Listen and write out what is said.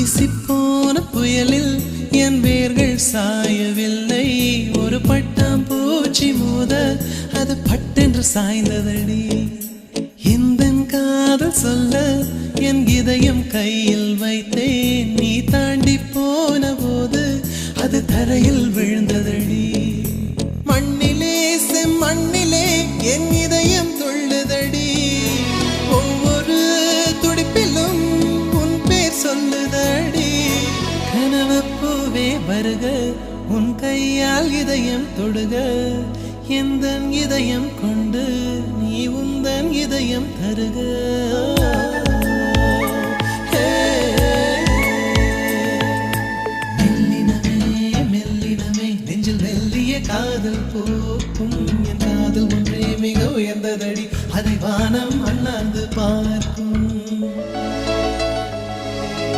வீசிப்போன புயலில் என் வேர்கள் சாயவில்லை. ஒரு பட்டாம் பூச்சி மோத அது பட்டென்று சாய்ந்ததடி. இந்த காதல் சொல்ல என் இதயம் கையில் வைத்தேன். நீ தாண்டி போன போது அது தரையில் விழுந்ததடி. தேவப்பூவே வருக. உன் கையால் இதயம் தொடுக. எந்த இதயம் கொண்டு நீ உந்தன் இதயம் தருக. காதல் போக்கும். என் காதல் ஒன்றே மிக உயர்ந்ததடி. அதை வானம் அண்ணாந்து பார்க்கும்.